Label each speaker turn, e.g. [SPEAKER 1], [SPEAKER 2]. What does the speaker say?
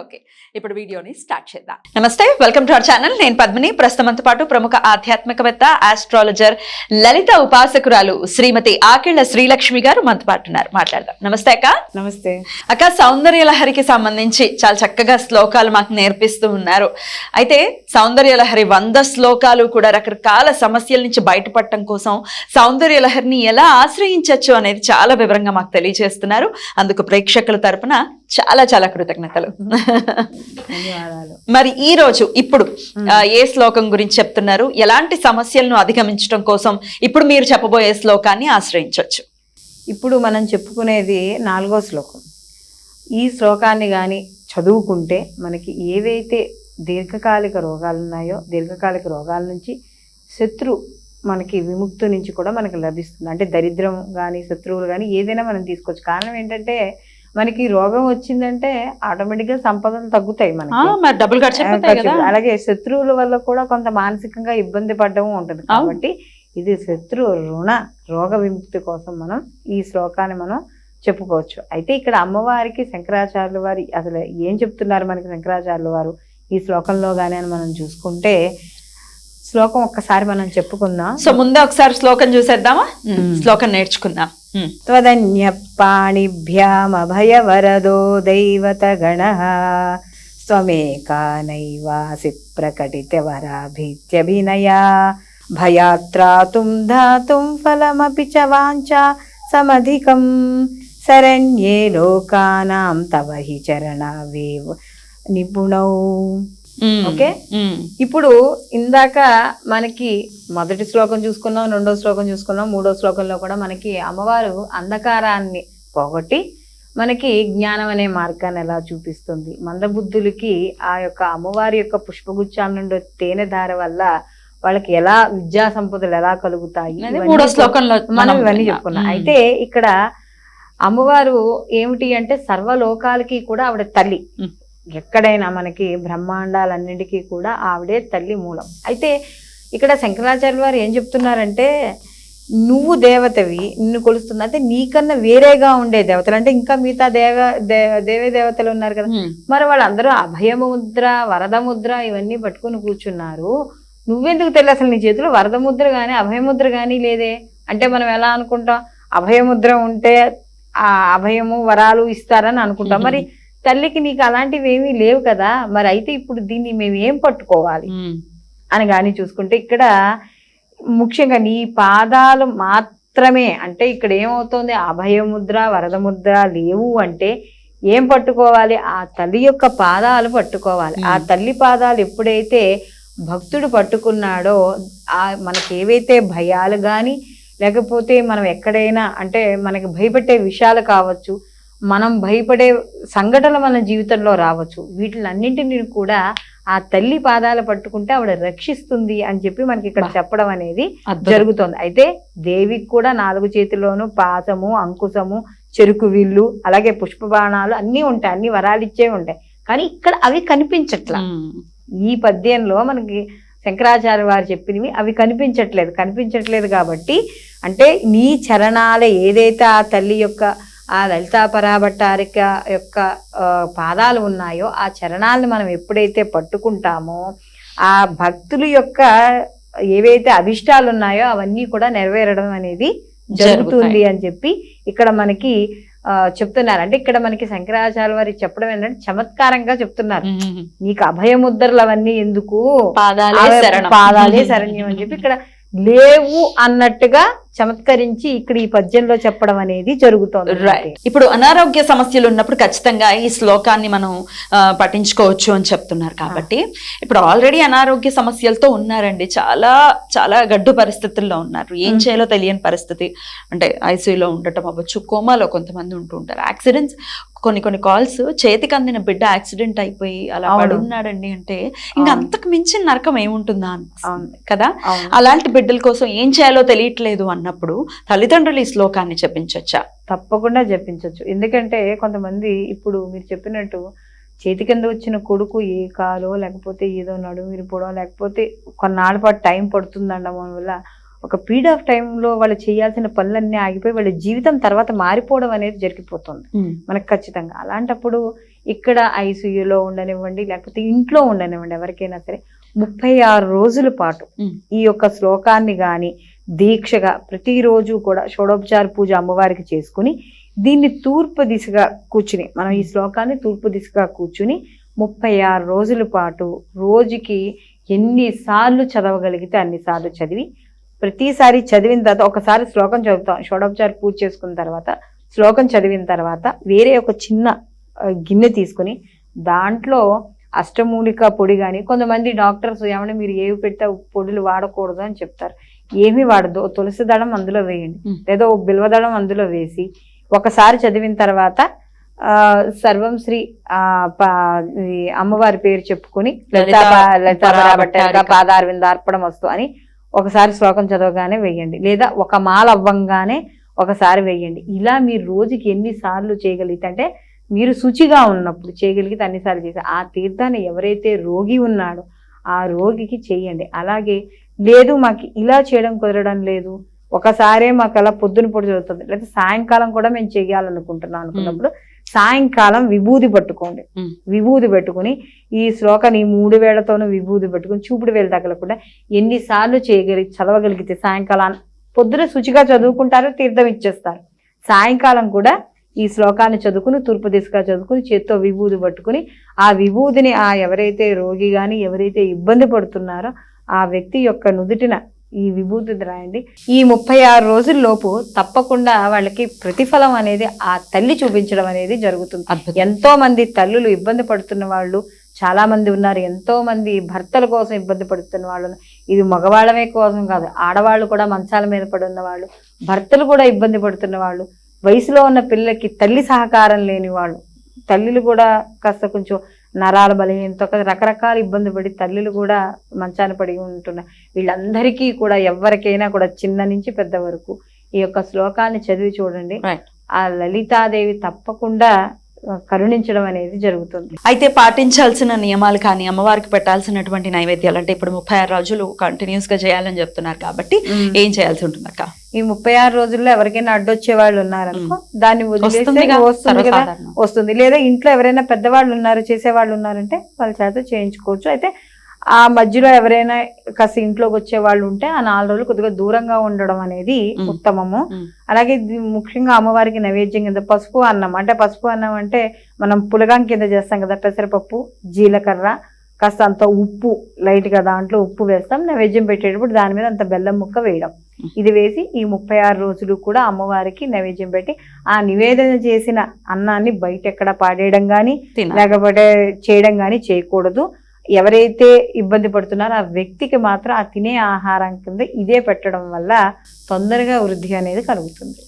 [SPEAKER 1] Okay ఇప్పుడు వీడియోని start చేద్దాం. నమస్తే వెల్కమ్ టు అవర్ ఛానల్. నేను పద్మిని. ప్రస్తుతంతో పాటు ప్రముఖ ఆధ్యాత్మికవేత్త ఆస్ట్రాలజర్ లలిత ఉపాసకురాలు శ్రీమతి ఆకిళ్ళ శ్రీలక్ష్మి గారు మనతో పాటు ఉన్నారు. మాట్లాడదాం. నమస్తే అక్క.
[SPEAKER 2] నమస్తే.
[SPEAKER 1] అక్క సౌందర్య లహరికి సంబంధించి చాలా చక్కగా శ్లోకాలు మాకు నేర్పిస్తూ ఉన్నారు. అయితే సౌందర్య లహరి వంద శ్లోకాలు కూడా రకరకాల సమస్యల నుంచి బయటపడటం కోసం సౌందర్య లహరిని ఎలా ఆశ్రయించవచ్చు అనేది చాలా వివరంగా మాకు తెలియజేస్తున్నారు. అందుకు ప్రేక్షకుల తరపున చాలా చాలా కృతజ్ఞతలు. మరి ఈ రోజు ఇప్పుడు ఏ శ్లోకం గురించి చెప్తున్నారు? ఎలాంటి సమస్యలను అధిగమించడం కోసం ఇప్పుడు మీరు చెప్పబోయే శ్లోకాన్ని ఆశ్రయించవచ్చు
[SPEAKER 2] ఇప్పుడు మనం చెప్పుకునేది నాలుగో శ్లోకం. ఈ శ్లోకాన్ని కానీ చదువుకుంటే మనకి ఏవైతే దీర్ఘకాలిక రోగాలు ఉన్నాయో దీర్ఘకాలిక రోగాల నుంచి శత్రు మనకి విముక్తి నుంచి కూడా మనకి లభిస్తుంది. అంటే దరిద్రం కానీ శత్రువులు కానీ ఏదైనా మనం తీసుకోవచ్చు. కారణం ఏంటంటే మనకి రోగం వచ్చిందంటే ఆటోమేటిక్గా సంపదలు తగ్గుతాయి మనకి.
[SPEAKER 1] డబ్బులు ఖర్చు.
[SPEAKER 2] అలాగే శత్రువుల వల్ల కూడా కొంత మానసికంగా ఇబ్బంది పడడం ఉంటుంది. కాబట్టి ఇది శత్రు రుణ రోగ విముక్తి కోసం మనం ఈ శ్లోకాన్ని మనం చెప్పుకోవచ్చు. అయితే ఇక్కడ అమ్మవారికి శంకరాచార్యుల వారి అసలు ఏం చెప్తున్నారు మనకి శంకరాచార్యుల వారు ఈ శ్లోకంలో కానీ అని మనం చూసుకుంటే శ్లోకం ఒక్కసారి మనం చెప్పుకుందాం.
[SPEAKER 1] సో ముందే ఒకసారి శ్లోకం చూసేద్దామా? శ్లోకం నేర్చుకుందాం.
[SPEAKER 2] త్వదన్యపాణిభ్యామభయవరదో దైవతగణ స్వమేకానైవాసి ప్రకటితవరాభీత్యభినయా భయాత్రాతుం ధాతుం ఫలమపి చ వాంఛా సమధికం శరణ్యే లోకానాం తవ హి చరణ నిపుణౌ. ఓకే?
[SPEAKER 1] మ్మ్.
[SPEAKER 2] ఇప్పుడు ఇందాక మనకి మొదటి శ్లోకం చూసుకున్నాం రెండో శ్లోకం చూసుకున్నాం మూడో శ్లోకంలో కూడా మనకి అమ్మవారు అంధకారాన్ని పోగొట్టి మనకి జ్ఞానం అనే మార్గాన్ని ఎలా చూపిస్తుంది మందబుద్ధులకి ఆ యొక్క అమ్మవారి యొక్క పుష్పగుచ్చాల నుండి తేనె ధార వల్ల వాళ్ళకి ఎలా విద్యా సంపదలు ఎలా కలుగుతాయి
[SPEAKER 1] మూడో శ్లోకంలో
[SPEAKER 2] మనం ఇవన్నీ
[SPEAKER 1] విన్నాం.
[SPEAKER 2] చెప్పుకున్నాం
[SPEAKER 1] మ్మ్.
[SPEAKER 2] అయితే ఇక్కడ అమ్మవారు ఏమిటి అంటే సర్వలోకాలకి కూడా ఆవిడ తల్లి. ఎక్కడైనా మనకి బ్రహ్మాండాలన్నిటికీ కూడా ఆవిడే తల్లి మూలం. అయితే ఇక్కడ శంకరాచార్య వారు ఏం చెప్తున్నారంటే నువ్వు దేవతవి నిన్ను కొలుస్తుంది అంటే నీకన్నా వేరేగా ఉండే దేవతలు అంటే ఇంకా మిగతా దేవ దేవే దేవతలు ఉన్నారు కదా. మరి వాళ్ళందరూ అభయముద్ర వరద ముద్ర ఇవన్నీ పట్టుకుని కూర్చున్నారు. నువ్వెందుకు తెలియదు అసలు నీ చేతిలో వరద ముద్ర కానీ అభయముద్ర కానీ లేదే? అంటే మనం ఎలా అనుకుంటాం? అభయముద్ర ఉంటే ఆ అభయము వరాలు ఇస్తారని అనుకుంటాం. మరి తల్లికి నీకు అలాంటివి ఏమీ లేవు కదా మరి అయితే ఇప్పుడు దీన్ని మేము ఏం పట్టుకోవాలి. అని కానీ చూసుకుంటే ఇక్కడ ముఖ్యంగా నీ పాదాలు మాత్రమే అంటే ఇక్కడ ఏమవుతుంది అభయముద్ర వరద ముద్ర లేవు అంటే ఏం పట్టుకోవాలి ఆ తల్లి యొక్క పాదాలు పట్టుకోవాలి ఆ. తల్లి పాదాలు ఎప్పుడైతే భక్తుడు పట్టుకున్నాడో ఆ మనకి ఏవైతే భయాలు కానీ లేకపోతే మనం ఎక్కడైనా అంటే మనకి భయపెట్టే విషయాలు కావచ్చు మనం భయపడే సంఘటనలు మన జీవితంలో రావచ్చు వీటిలన్నింటినీ కూడా ఆ తల్లి పాదాలు పట్టుకుంటే ఆవిడ రక్షిస్తుంది అని చెప్పి మనకి ఇక్కడ. చెప్పడం అనేది. జరుగుతుంది అయితే దేవికి కూడా నాలుగు చేతిలోను పాసము అంకుశము చెరుకు విల్లు అలాగే పుష్ప బాణాలు అన్నీ ఉంటాయి అన్ని వరాలు ఇచ్చే ఉంటాయి కానీ ఇక్కడ అవి కనిపించట్లా. ఈ పద్యంలో మనకి శంకరాచార్య వారు చెప్పినవి అవి కనిపించట్లేదు కనిపించట్లేదు కాబట్టి అంటే నీ చరణాలే ఏదైతే ఆ తల్లి యొక్క ఆ లలితా పరాభట్టారిక యొక్క పాదాలు ఉన్నాయో ఆ చరణాలను మనం ఎప్పుడైతే పట్టుకుంటామో ఆ భక్తుల యొక్క ఏవైతే అభిష్టాలు ఉన్నాయో అవన్నీ కూడా నెరవేరడం అనేది జరుగుతుంది. అని చెప్పి ఇక్కడ మనకి ఆ, చెప్తున్నారు అంటే ఇక్కడ మనకి శంకరాచార్య వారి చెప్పడం ఏంటంటే చమత్కారంగా చెప్తున్నారు. నీకు అభయముద్రలు అవన్నీ ఎందుకు.
[SPEAKER 1] పాదాలే
[SPEAKER 2] శరణ్యం అని చెప్పి ఇక్కడ లేవు అన్నట్టుగా చమత్కరించి ఇక్కడ ఈ పద్యంలో చెప్పడం అనేది జరుగుతోంది
[SPEAKER 1] రైట్ ఇప్పుడు అనారోగ్య సమస్యలు ఉన్నప్పుడు ఖచ్చితంగా ఈ శ్లోకాన్ని మనం పఠించుకోవచ్చు అని చెప్తున్నారు కాబట్టి ఇప్పుడు ఆల్రెడీ అనారోగ్య సమస్యలతో ఉన్నారండి చాలా చాలా గడ్డు పరిస్థితుల్లో ఉన్నారు ఏం. చేయాలో తెలియని పరిస్థితి అంటే ఐసీయూలో ఉండటం అవ్వచ్చు కోమాలో కొంతమంది ఉంటూ ఉంటారు యాక్సిడెంట్స్ కొన్ని కొన్ని కాల్స్ చేతికి అందిన బిడ్డ యాక్సిడెంట్ అయిపోయి అలా
[SPEAKER 2] అవును.
[SPEAKER 1] పడి ఉన్నాడండి అంటే ఇంకా. అంతకు మించిన నరకం ఏముంటుందా. కదా. అలాంటి బిడ్డల కోసం ఏం చేయాలో తెలియట్లేదు అన్నప్పుడు తల్లిదండ్రులు ఈ శ్లోకాన్ని చెప్పించొచ్చా
[SPEAKER 2] తప్పకుండా జపించవచ్చు ఎందుకంటే కొంతమంది ఇప్పుడు మీరు చెప్పినట్టు చేతి కింద వచ్చిన కొడుకు ఏ కాలో లేకపోతే ఏదో నడుము విరిపోవడం లేకపోతే కొన్నాళ్ళ పాటు టైం పడుతుందనడం వల్ల ఒక పీరియడ్ ఆఫ్ టైంలో వాళ్ళు చేయాల్సిన పనులన్నీ ఆగిపోయి వాళ్ళ జీవితం తర్వాత మారిపోవడం అనేది జరిగిపోతుంది. మనకు ఖచ్చితంగా. అలాంటప్పుడు ఇక్కడ ఐసీయూలో ఉండనివ్వండి లేకపోతే ఇంట్లో ఉండనివ్వండి ఎవరికైనా సరే ముప్పై ఆరు రోజుల పాటు. ఈ యొక్క శ్లోకాన్ని కానీ దీక్షగా ప్రతిరోజు కూడా షోడోపచార పూజ అమ్మవారికి చేసుకుని దీన్ని తూర్పు దిశగా కూర్చుని మనం ఈ శ్లోకాన్ని తూర్పు దిశగా కూర్చుని ముప్పై ఆరు రోజుల పాటు రోజుకి ఎన్నిసార్లు చదవగలిగితే అన్నిసార్లు చదివి ప్రతిసారి చదివిన తర్వాత ఒకసారి శ్లోకం చదువుతాం. షోడోపచార పూజ చేసుకున్న తర్వాత శ్లోకం చదివిన తర్వాత వేరే ఒక చిన్న గిన్నె తీసుకుని దాంట్లో అష్టమూలిక పొడి కానీ కొంతమంది డాక్టర్స్ ఏమైనా మీరు ఏవి పెడితే పొడులు వాడకూడదు అని చెప్తారు. ఏమీ వాడదు. ఓ తులసి దళం అందులో వేయండి. లేదా ఓ బిల్వదళం అందులో వేసి ఒకసారి చదివిన తర్వాత ఆ, సర్వం శ్రీ అమ్మవారి పేరు చెప్పుకొని లలితా
[SPEAKER 1] లలితా
[SPEAKER 2] పా- లలితా
[SPEAKER 1] పరాభట్టారిక.
[SPEAKER 2] పరాభట్టారిక పాదారవింద అర్పణం వస్తూ అని ఒకసారి శ్లోకం చదవగానే వేయండి. లేదా ఒక మాల అవ్వంగానే ఒకసారి వేయండి. ఇలా మీరు రోజుకి ఎన్నిసార్లు చేయగలిగితే అంటే మీరు శుచిగా ఉన్నప్పుడు చేయగలిగితే అన్నిసార్లు చేసి. ఆ తీర్థాన్ని ఎవరైతే రోగి ఉన్నాడో ఆ రోగికి చేయండి. అలాగే లేదు మాకు ఇలా చేయడం కుదరడం లేదు. ఒకసారే మాకు అలా పొద్దున పొడి జరుగుతుంది. లేదా సాయంకాలం కూడా మేము చేయాలనుకుంటున్నాం అనుకున్నప్పుడు సాయంకాలం విభూది పట్టుకోండి. విభూది పెట్టుకుని ఈ శ్లోకాన్ని ఈ మూడు వేళ్ళతోనూ విభూది పెట్టుకుని చూపుడు వేలు తగలకుండా ఎన్నిసార్లు చేయగలి చదవగలిగితే సాయంకాలం పొద్దున శుచిగా చదువుకుంటారు తీర్థం ఇచ్చేస్తారు. సాయంకాలం కూడా ఈ శ్లోకాన్ని చదువుకుని తూర్పు దిశగా చదువుకుని చేత్తో విభూది పట్టుకుని ఆ విభూదిని ఆ ఎవరైతే రోగి కానీ ఎవరైతే ఇబ్బంది పడుతున్నారో ఆ వ్యక్తి యొక్క నుదుటిన ఈ విభూతి రాయండి ఈ ముప్పై ఆరు రోజుల్లోపు తప్పకుండా వాళ్ళకి ప్రతిఫలం అనేది ఆ తల్లి చూపించడం అనేది జరుగుతుంది. ఎంతో మంది తల్లులు ఇబ్బంది పడుతున్న వాళ్ళు చాలా మంది ఉన్నారు. ఎంతో మంది భర్తల కోసం ఇబ్బంది పడుతున్న వాళ్ళు. ఇది మగవాళ్ళమే కోసం కాదు ఆడవాళ్ళు కూడా మంచాల మీద పడి ఉన్న వాళ్ళు భర్తలు కూడా ఇబ్బంది పడుతున్న వాళ్ళు వయసులో ఉన్న పిల్లలకి తల్లి సహకారం లేని వాళ్ళు తల్లులు కూడా కాస్త కొంచెం నరాల బలహీనతో రకరకాల ఇబ్బంది పడి తల్లులు కూడా మంచాన పడి ఉంటున్నారు వీళ్ళందరికీ కూడా ఎవరికైనా కూడా చిన్న నుంచి పెద్ద వరకు ఈ యొక్క శ్లోకాన్ని చదివి చూడండి. ఆ లలితాదేవి తప్పకుండా కరుణించడం అనేది జరుగుతుంది.
[SPEAKER 1] అయితే పాటించాల్సిన నియమాలు కానీ అమ్మవారికి పెట్టాల్సినటువంటి నైవేద్యాలు అంటే ఇప్పుడు ముప్పై ఆరు రోజులు కంటిన్యూస్గా చేయాలని చెప్తున్నారు కాబట్టి ఏం చేయాల్సి ఉంటుంది అక్క
[SPEAKER 2] ఈ ముప్పై ఆరు రోజుల్లో ఎవరికైనా అడ్డొచ్చే వాళ్ళు ఉన్నారనుకో దాన్ని వదిలేస్తే వస్తుంది కదా. వస్తుంది లేదా ఇంట్లో ఎవరైనా పెద్దవాళ్ళు ఉన్నారు చేసేవాళ్ళు ఉన్నారంటే వాళ్ళ చేత చేయించుకోవచ్చు అయితే ఆ మధ్యలో ఎవరైనా కాస్త ఇంట్లోకి వచ్చే వాళ్ళు ఉంటే ఆ నాలుగు రోజులు కొద్దిగా దూరంగా ఉండడం అనేది. ఉత్తమము.
[SPEAKER 1] అలాగే
[SPEAKER 2] ముఖ్యంగా అమ్మవారికి నైవేద్యం కింద పసుపు అన్నం అంటే పసుపు అన్నం అంటే మనం పులగం కింద చేస్తాం కదా పెసరపప్పు జీలకర్ర కాస్త అంత ఉప్పు లైట్గా దాంట్లో ఉప్పు వేస్తాం. నైవేద్యం పెట్టేటప్పుడు దాని మీద అంత బెల్లం ముక్క వేయడం. ఇది వేసి ఈ ముప్పై ఆరు రోజులు కూడా అమ్మవారికి నైవేద్యం పెట్టి ఆ నివేదన చేసిన అన్నాన్ని బయట ఎక్కడ పాడేయడం కానీ. లేకపోతే చేయడం కానీ చేయకూడదు. ఎవరైతే ఇబ్బంది పడుతున్నారో ఆ వ్యక్తికి మాత్రం ఆ తినే ఆహారం కింద ఇదే పెట్టడం వల్ల తొందరగా వృద్ధి అనేది కలుగుతుంది.